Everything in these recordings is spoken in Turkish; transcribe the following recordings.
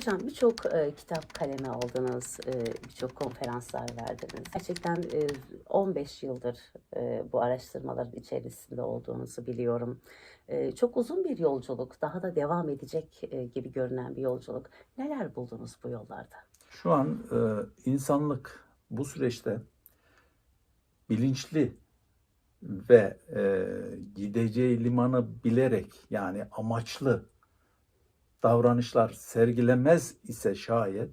Hocam birçok e, kitap kaleme aldınız, e, birçok konferanslar verdiniz. Gerçekten e, 15 yıldır e, bu araştırmaların içerisinde olduğunuzu biliyorum. E, çok uzun bir yolculuk, daha da devam edecek e, gibi görünen bir yolculuk. Neler buldunuz bu yollarda? Şu an e, insanlık bu süreçte bilinçli ve e, gideceği limanı bilerek yani amaçlı davranışlar sergilemez ise şayet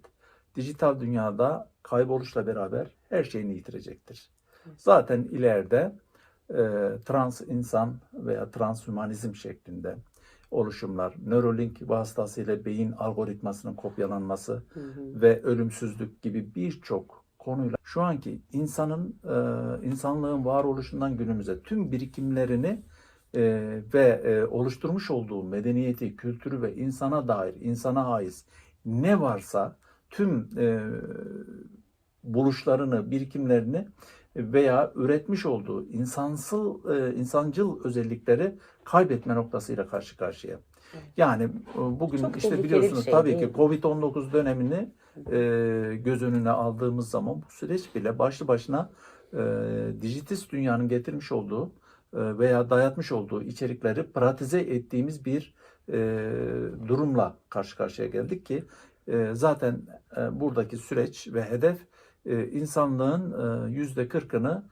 dijital dünyada kayboluşla beraber her şeyini yitirecektir. Zaten ileride e, trans insan veya transhümanizm şeklinde oluşumlar, Neuralink vasıtasıyla beyin algoritmasının kopyalanması, Hı hı. ve ölümsüzlük gibi birçok konuyla şu anki insanın e, insanlığın varoluşundan günümüze tüm birikimlerini e, ve e, oluşturmuş olduğu medeniyeti, kültürü ve insana dair, insana haiz ne varsa tüm e, buluşlarını, birikimlerini veya üretmiş olduğu insansıl, e, insancıl özellikleri kaybetme noktasıyla karşı karşıya. Yani e, bugün Çok işte biliyorsunuz şey, tabii ki mi? Covid-19 dönemini e, göz önüne aldığımız zaman bu süreç bile başlı başına e, dijitis dünyanın getirmiş olduğu veya dayatmış olduğu içerikleri pratize ettiğimiz bir e, durumla karşı karşıya geldik ki e, zaten e, buradaki süreç ve hedef e, insanlığın e, yüzde kırkını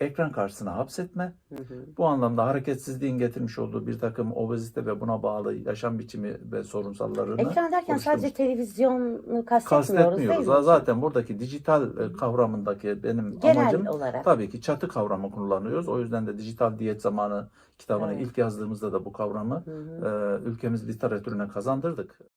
ekran karşısına hapsetme. Hı hı. Bu anlamda hareketsizliğin getirmiş olduğu bir takım obezite ve buna bağlı yaşam biçimi ve sorunsallarını Ekran derken oluşturmuş. sadece televizyonu kastetmiyoruz, değil kastetmiyoruz. mi? Zaten buradaki dijital e, kavramındaki benim Genel amacım olarak. tabii ki çatı kavramı kullanıyoruz. O yüzden de dijital diyet zamanı kitabını Evet. ilk yazdığımızda da bu kavramı Hı hı. e, ülkemiz literatürüne kazandırdık.